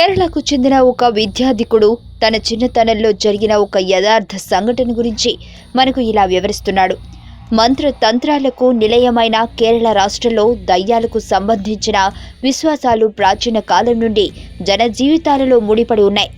కేరళకు చెందిన ఒక విద్యాధికుడు తన చిన్నతనంలో జరిగిన ఒక యథార్థ సంఘటన గురించి మనకు ఇలా వివరిస్తున్నాడు. మంత్ర తంత్రాలకు నిలయమైన కేరళ రాష్ట్రంలో దయ్యాలకు సంబంధించిన విశ్వాసాలు ప్రాచీన కాలం నుండి జన జీవితాలలో ముడిపడి ఉన్నాయి.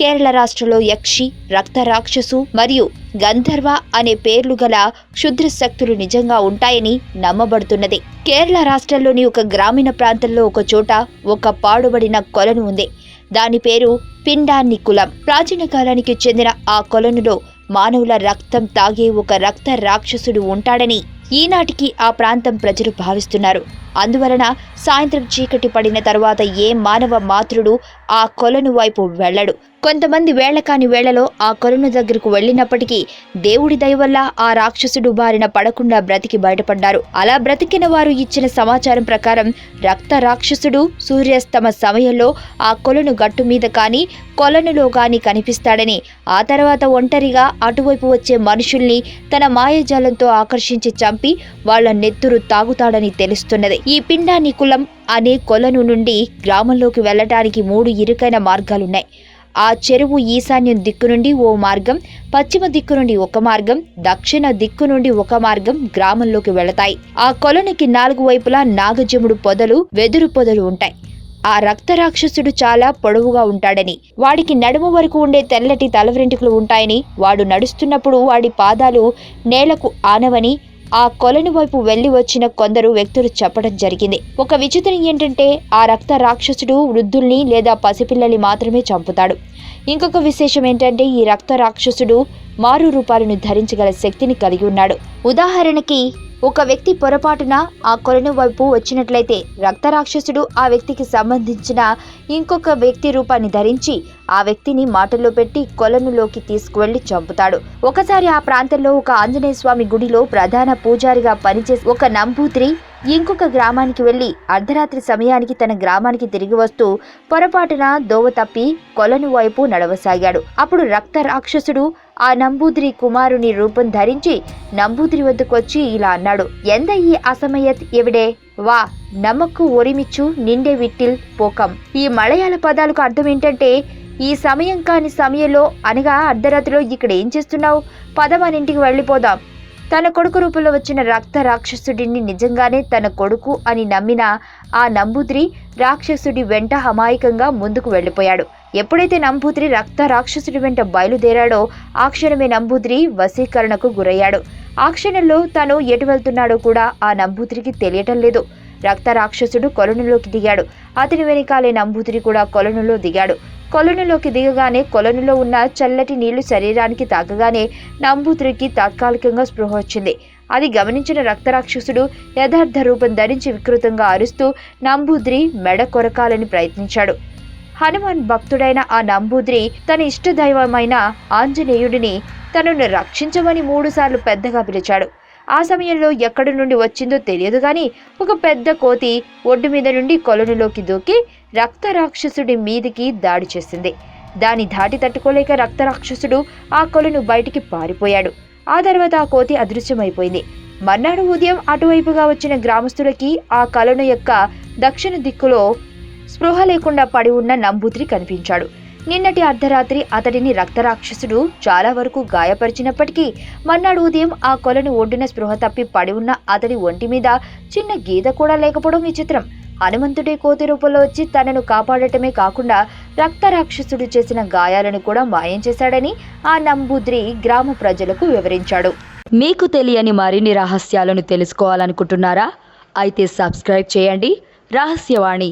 కేరళ రాష్ట్రంలో యక్షి రక్త రాక్షసు మరియు గంధర్వ అనే పేర్లు గల క్షుద్ర శక్తులు నిజంగా ఉంటాయని నమ్మబడుతున్నది. కేరళ రాష్ట్రంలోని ఒక గ్రామీణ ప్రాంతంలో ఒక చోట ఒక పాడుబడిన కొలను ఉంది. దాని పేరు పిండాన్ని కులం. ప్రాచీన కాలానికి చెందిన ఆ కొలనులో మానవుల రక్తం తాగే ఒక రక్త రాక్షసుడు ఉంటాడని ఈనాటికి ఆ ప్రాంతం ప్రజలు భావిస్తున్నారు. అందువలన సాయంత్రం చీకటి పడిన తర్వాత ఏ మానవ మాతృడు ఆ కొలను వైపు వెళ్ళడు. కొంతమంది వేళకాని వేళలో ఆ కొలను దగ్గరకు వెళ్ళినప్పటికీ దేవుడి దయ వల్ల ఆ రాక్షసుడు బారిన పడకుండా బ్రతికి బయటపడ్డారు. అలా బ్రతికిన వారు ఇచ్చిన సమాచారం ప్రకారం రక్త రాక్షసుడు సూర్యాస్తమ సమయంలో ఆ కొలను గట్టు మీద కానీ కొలనులో కానీ కనిపిస్తాడని ఆ తర్వాత ఒంటరిగా అటువైపు వచ్చే మనుషుల్ని తన మాయజాలంతో ఆకర్షించి చంపి వాళ్ళ నెత్తురు తాగుతాడని తెలుస్తున్నది. ఈ పిండాని కులం అనే కొలను నుండి గ్రామంలోకి వెళ్ళటానికి మూడు ఇరుకైన మార్గాలున్నాయి. ఆ చెరువు ఈశాన్యం దిక్కు నుండి ఓ మార్గం పశ్చిమ దిక్కు నుండి ఒక మార్గం దక్షిణ దిక్కు నుండి ఒక మార్గం గ్రామంలోకి వెళతాయి. ఆ కొలనికి నాలుగు వైపులా నాగజముడు పొదలు వెదురు పొదలు ఉంటాయి. ఆ రక్తరాక్షసుడు చాలా పొడవుగా ఉంటాడని వాడికి నడుము వరకు ఉండే తెల్లటి తలవెంట్రుకలు ఉంటాయని వాడు నడుస్తున్నప్పుడు వాడి పాదాలు నేలకు ఆనవని ఆ కొలను వైపు వెళ్ళి వచ్చిన కొందరు వ్యక్తులు చెప్పడం జరిగింది. ఒక విచిత్రం ఏంటంటే ఆ రక్త రాక్షసుడు వృద్ధుల్ని లేదా పసిపిల్లల్ని మాత్రమే చంపుతాడు. ఇంకొక విశేషం ఏంటంటే ఈ రక్త రాక్షసుడు మారు రూపాలను ధరించగల శక్తిని కలిగి ఉన్నాడు. ఉదాహరణకి ఒక వ్యక్తి పొరపాటున ఆ కొలను వైపు వచ్చినట్లయితే రక్త రాక్షసుడు ఆ వ్యక్తికి సంబంధించిన ఇంకొక వ్యక్తి రూపాన్ని ధరించి ఆ వ్యక్తిని మాటల్లో పెట్టి కొలనులోకి తీసుకువెళ్ళి చంపుతాడు. ఒకసారి ఆ ప్రాంతంలో ఒక ఆంజనేయ స్వామి గుడిలో ప్రధాన పూజారిగా పనిచేసి ఒక నంబూత్రి ఇంకొక గ్రామానికి వెళ్ళి అర్ధరాత్రి సమయానికి తన గ్రామానికి తిరిగి వస్తూ పొరపాటున దోవ తప్పి కొలను వైపు నడవసాగాడు. అప్పుడు రక్త రాక్షసుడు ఆ నంబూద్రి కుమారుని రూపం ధరించి నంబూద్రి వద్దకు వచ్చి ఇలా అన్నాడు. ఎంత ఈ అసమయత్ ఎవిడే? వా నమ్మకు ఒరిమిచ్చు నిండే విట్టిల్ పోకం. ఈ మలయాళ పదాలకు అర్థం ఏంటంటే ఈ సమయం కాని సమయంలో అనగా అర్ధరాత్రిలో ఇక్కడ ఏం చేస్తున్నావు? పద మన ఇంటికి వెళ్ళిపోదాం. తన కొడుకు రూపంలో వచ్చిన రక్త రాక్షసుడిని నిజంగానే తన కొడుకు అని నమ్మిన ఆ నంబూద్రి రాక్షసుడి వెంట హమాయకంగా ముందుకు వెళ్ళిపోయాడు. ఎప్పుడైతే నంబూత్రి రక్త రాక్షసుడి వెంట బయలుదేరాడో ఆ క్షణమే నంబూద్రి వశీకరణకు గురయ్యాడు. ఆ క్షణంలో తను ఎటు వెళ్తున్నాడో కూడా ఆ నంబూత్రికి తెలియటం లేదు. రక్త రాక్షసుడు కొలనులోకి దిగాడు. అతని వెనకాలే నంబూతిరి కూడా కొలనులో దిగాడు. కొలనులోకి దిగగానే కొలనులో ఉన్న చల్లటి నీళ్ళు శరీరానికి తాకగానే నంబూత్రికి తాత్కాలికంగా స్పృహ వచ్చింది. అది గమనించిన రక్తరాక్షసుడు యథార్థ రూపం ధరించి వికృతంగా అరుస్తూ నంబూద్రి మెడ కొరకాలని ప్రయత్నించాడు. హనుమాన్ భక్తుడైన ఆ నంబూద్రి తన ఇష్టదైవమైన ఆంజనేయుడిని తనను రక్షించమని మూడుసార్లు పెద్దగా పిలిచాడు. ఆ సమయంలో ఎక్కడి నుండి వచ్చిందో తెలియదు కానీ ఒక పెద్ద కోతి ఒడ్డు మీద నుండి కొలనులోకి దూకి రక్త రాక్షసుడి మీదికి దాడి చేసింది. దాని ధాటి తట్టుకోలేక రక్త రాక్షసుడు ఆ కొలను బయటికి పారిపోయాడు. ఆ తర్వాత ఆ కోతి అదృశ్యమైపోయింది. మర్నాడు ఉదయం అటువైపుగా వచ్చిన గ్రామస్తులకి ఆ కలను యొక్క దక్షిణ దిక్కులో స్పృహ లేకుండా పడి ఉన్న నంబూత్రి కనిపించాడు. నిన్నటి అర్ధరాత్రి అతడిని రక్తరాక్షసుడు చాలా వరకు గాయపరిచినప్పటికీ మర్నాడు ఉదయం ఆ కొలను ఒడ్డున స్పృహ తప్పి పడి ఉన్న అతడి ఒంటి మీద చిన్న గీత కూడా లేకపోవడం విచిత్రం. హనుమంతుడే కోతి రూపంలో వచ్చి తనను కాపాడటమే కాకుండా రక్తరాక్షసుడు చేసిన గాయాలను కూడా మాయం చేశాడని ఆ నంబూద్రి గ్రామ ప్రజలకు వివరించాడు. మీకు తెలియని మరిన్ని రహస్యాలను తెలుసుకోవాలనుకుంటున్నారా? అయితే సబ్స్క్రైబ్ చేయండి. రహస్యవాణి